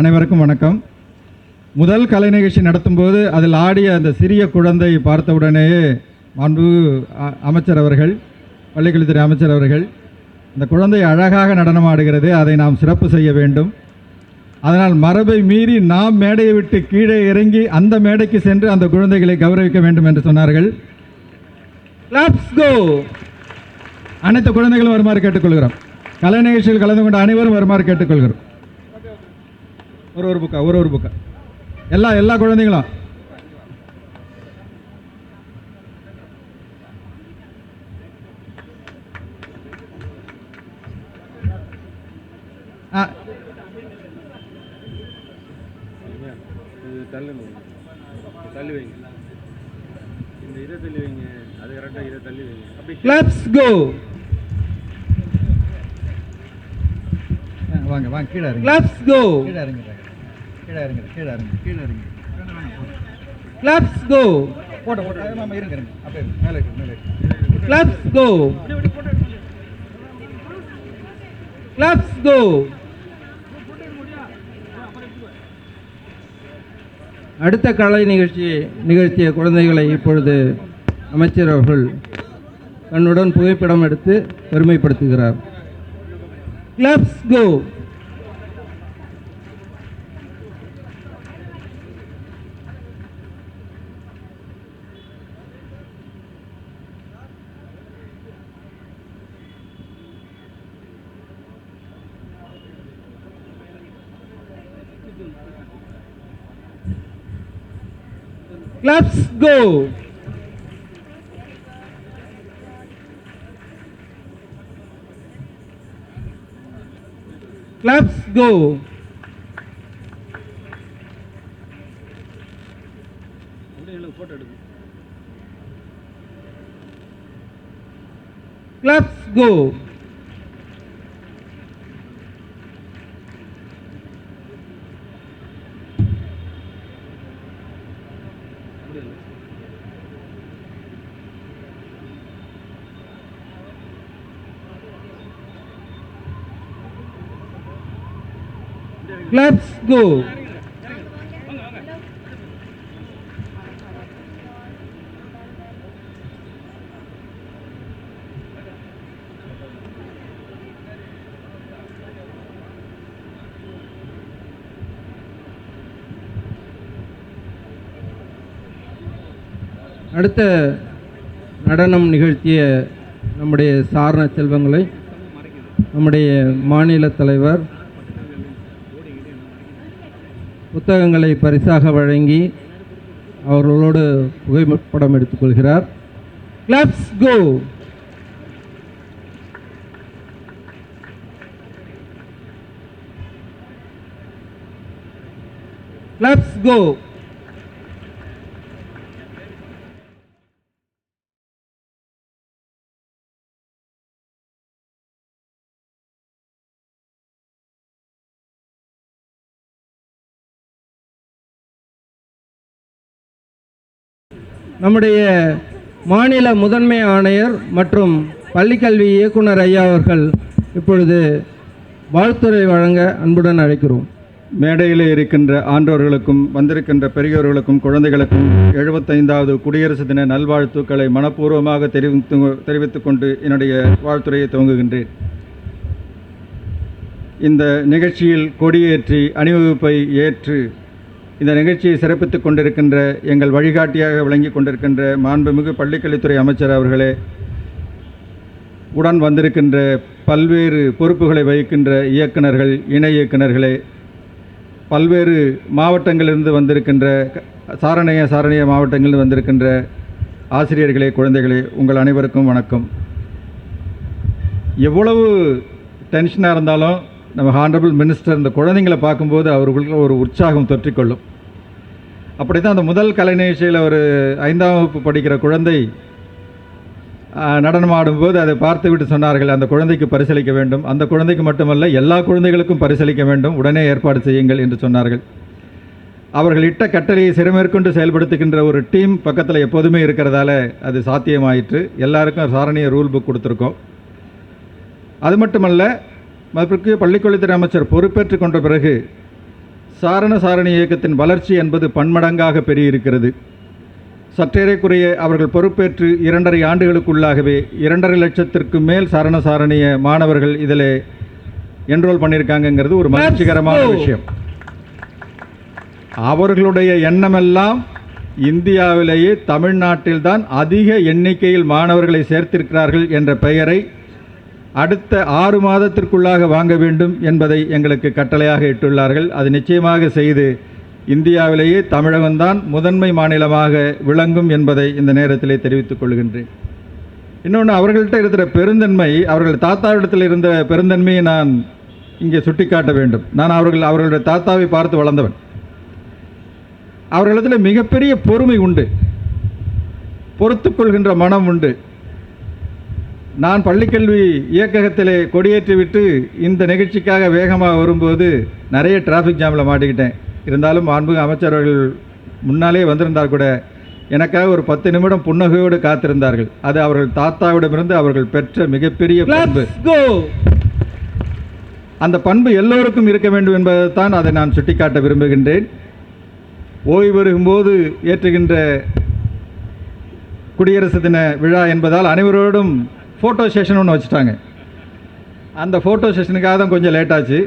அனைவருக்கும் வணக்கம். முதல் கலை நிகழ்ச்சி நடத்தும்போது அதில் ஆடிய அந்த சிறிய குழந்தை பார்த்தவுடனேயே அன்பு அமைச்சர் அவர்கள் பள்ளிக்கல்வித்துறை அமைச்சர் அவர்கள் இந்த குழந்தை அழகாக நடனமாடுகிறது அதை நாம் சிறப்பு செய்ய வேண்டும். அதனால் மரபை மீறி நாம் மேடையை விட்டு கீழே இறங்கி அந்த மேடைக்கு சென்று அந்த குழந்தைகளை கௌரவிக்க வேண்டும் என்று சொன்னார்கள். அனைத்து குழந்தைகளும் வருமாறு கேட்டுக்கொள்கிறோம். கலை நிகழ்ச்சியில் கலந்து கொண்ட அனைவரும் வருமாறு கேட்டுக்கொள்கிறோம். ஒரு ஒரு புக்கா ஒரு ஒரு புக்கா. எல்லா எல்லா குழந்தைங்களும் தள்ளுங்க தள்ளி வைங்க வைங்க கீழே இறங்க லெட்ஸ் கோ கீழே இறங்க கீழே இறங்க கீழே இறங்க கீழே இறங்க. லெட்ஸ் கோ போட்ட போட்ட மாமா இருங்க இருங்க. அப்படியே மேலே இருக்கு மேலே இருக்கு. லெட்ஸ் கோ கிளப்ஸ் கோ அடுத்த கலை நிகழ்ச்சி நிகழ்த்திய குழந்தைகளை இப்பொழுது அமைச்சர் அவர்கள் தன்னுடன் புகைப்படம் எடுத்து பெருமைப்படுத்துகிறார். Clubs go Let's go. Let's go. அப்படியே எனக்கு Let's go. அடுத்த நடனம் நிகழ்த்திய நம்முடைய சாரண செல்வங்களை நம்முடைய மாநில தலைவர் புத்தகங்களை பரிசாக வழங்கி அவர்களோடு புகைப்படம் எடுத்துக்கொள்கிறார். லெட்ஸ் கோ லெட்ஸ் கோ நம்முடைய மாநில முதன்மை ஆணையர் மற்றும் பள்ளிக்கல்வி இயக்குனர் ஐயா அவர்கள் இப்பொழுது வாழ்த்துரை வழங்க அன்புடன் அழைக்கிறோம். மேடையில் இருக்கின்ற ஆன்றோர்களுக்கும் வந்திருக்கின்ற பெரியோர்களுக்கும் குழந்தைகளுக்கும் எழுபத்தைந்தாவது குடியரசு தின நல்வாழ்த்துக்களை மனப்பூர்வமாக தெரிவித்து தெரிவித்துக் கொண்டு என்னுடைய வாழ்த்துரையை துவங்குகின்றேன். இந்த நிகழ்ச்சியில் கொடியேற்றி அணிவகுப்பை ஏற்று இந்த நிகழ்ச்சியை சிறப்பித்துக் கொண்டிருக்கின்ற எங்கள் வழிகாட்டியாக விளங்கி கொண்டிருக்கின்ற மாண்புமிகு பள்ளிக்கல்வித்துறை அமைச்சர் அவர்களே உடன் வந்திருக்கின்ற பல்வேறு பொறுப்புகளை வகிக்கின்ற இயக்குனர்கள் இணை இயக்குனர்களே பல்வேறு மாவட்டங்களிலிருந்து வந்திருக்கின்ற க- சாரணைய மாவட்டங்களில் வந்திருக்கின்ற ஆசிரியர்களே குழந்தைகளே உங்கள் அனைவருக்கும் வணக்கம். எவ்வளவு டென்ஷனாக இருந்தாலும் நம்ம ஹானரபிள் மினிஸ்டர் இந்த குழந்தைங்களை பார்க்கும்போது அவர்களுக்கு ஒரு உற்சாகம் தொற்றிக்கொள்ளும். அப்படி தான் அந்த முதல் கலை நிகழ்ச்சியில் ஒரு ஐந்தாம் வகுப்பு படிக்கிற குழந்தை நடனம் ஆடும்போது அதை பார்த்துவிட்டு சொன்னார்கள் அந்த குழந்தைக்கு பரிசளிக்க வேண்டும். அந்த குழந்தைக்கு மட்டுமல்ல எல்லா குழந்தைகளுக்கும் பரிசளிக்க வேண்டும். உடனே ஏற்பாடு செய்யுங்கள் என்று சொன்னார்கள். அவர்கள் இட்ட கட்டளையை சிறமேற்கொண்டு செயல்படுத்துகின்ற ஒரு டீம் பக்கத்தில் எப்போதுமே இருக்கிறதால அது சாத்தியமாயிற்று. எல்லாருக்கும் சாரணிய ரூல் புக் கொடுத்துருக்கோம். அது மட்டுமல்ல மதிப்பிற்கு பள்ளிக்கல்வித்துறை அமைச்சர் பொறுப்பேற்றுக் கொண்ட பிறகு சாரண சாரணி இயக்கத்தின் வளர்ச்சி என்பது பன்மடங்காக பெருகியிருக்கிறது சற்றேறக்குறைய அவர்கள் பொறுப்பேற்று இரண்டரை ஆண்டுகளுக்குள்ளாகவே இரண்டரை லட்சத்திற்கு மேல் சரண சாரணிய மாணவர்கள் இதில் என்ரோல் பண்ணியிருக்காங்கங்கிறது ஒரு மகிழ்ச்சிகரமான. விஷயம் அவர்களுடைய எண்ணமெல்லாம் இந்தியாவிலேயே தமிழ்நாட்டில்தான் அதிக எண்ணிக்கையில் மாணவர்களை சேர்த்திருக்கிறார்கள் என்ற பெயரை அடுத்த ஆறு மாதத்திற்குள்ளாக வாங்க வேண்டும் என்பதை எங்களுக்கு கட்டளையாக இட்டுள்ளார்கள். அது நிச்சயமாக செய்து இந்தியாவிலேயே தமிழகம்தான் முதன்மை மாநிலமாக விளங்கும் என்பதை இந்த நேரத்திலே தெரிவித்துக் கொள்கின்றேன். இன்னொன்று அவர்கள்ட்ட இருக்கிற பெருந்தன்மை அவர்கள் தாத்தாவிடத்தில் இருந்த பெருந்தன்மையை நான் இங்கே சுட்டிக்காட்ட வேண்டும். நான் அவர்கள் அவர்களுடைய தாத்தாவை பார்த்து வளர்ந்தவன். அவர்களிடத்தில் மிகப்பெரிய பொறுமை உண்டு. பொறுத்துக்கொள்கின்ற மனம் உண்டு. நான் பள்ளிக்கல்வி இயக்ககத்திலே கொடியேற்றிவிட்டு இந்த நிகழ்ச்சிக்காக வேகமாக வரும்போது நிறைய டிராஃபிக் ஜாமில் மாட்டிக்கிட்டேன். இருந்தாலும் மாண்புமிகு அமைச்சர் அவர்கள் முன்னாலே வந்திருந்தார் கூட. எனக்காக ஒரு பத்து நிமிடம் புன்னகையோடு காத்திருந்தார்கள். அது அவர்கள் தாத்தாவிடமிருந்து அவர்கள் பெற்ற மிகப்பெரிய பண்பு. அந்த பண்பு எல்லோருக்கும் இருக்க வேண்டும் என்பதைத்தான் அதை நான் சுட்டிக்காட்ட விரும்புகின்றேன். ஓய்வு பெறுகும்போது ஏற்றுகின்ற குடியரசு தின விழா என்பதால் அனைவரோடும் ஃபோட்டோ செஷன் ஒன்று வச்சுட்டாங்க. அந்த ஃபோட்டோ செஷனுக்காக தான் கொஞ்சம் லேட் ஆச்சு.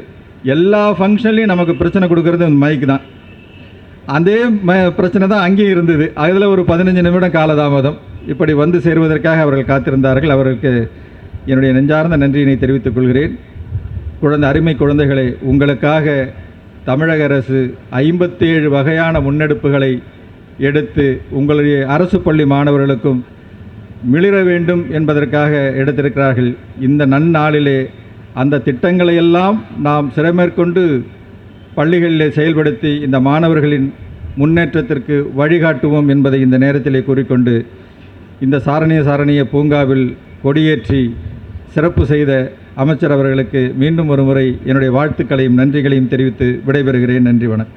எல்லா ஃபங்க்ஷன்லேயும் நமக்கு பிரச்சனை கொடுக்கறது இந்த மைக் தான். அதே ம பிரச்சனை தான் அங்கேயும் இருந்தது. அதில் ஒரு பதினஞ்சு நிமிடம் காலதாமதம். இப்படி வந்து சேருவதற்காக அவர்கள் காத்திருந்தார்கள். அவர்களுக்கு என்னுடைய நெஞ்சார்ந்த நன்றியினை தெரிவித்துக் கொள்கிறேன். குழந்தை அருமை குழந்தைகளை உங்களுக்காக தமிழக அரசு ஐம்பத்தேழு வகையான முன்னெடுப்புகளை எடுத்து உங்களுடைய அரசு பள்ளி மாணவர்களுக்கும் மிளிர வேண்டும் என்பதற்காக எடுத்திருக்கிறார்கள். இந்த நன்னாளிலே அந்த திட்டங்களை எல்லாம் நாம் சிறமேற்கொண்டு பள்ளிகளிலே செயல்படுத்தி இந்த மாணவர்களின் முன்னேற்றத்திற்கு வழிகாட்டுவோம் என்பதை இந்த நேரத்திலே கூறிக்கொண்டு இந்த சாரணிய சாரணிய பூங்காவில் கொடியேற்றி சிறப்பு செய்த அமைச்சர் அவர்களுக்கு மீண்டும் ஒரு முறை என்னுடைய வாழ்த்துக்களையும் நன்றிகளையும் தெரிவித்து விடைபெறுகிறேன். நன்றி வணக்கம்.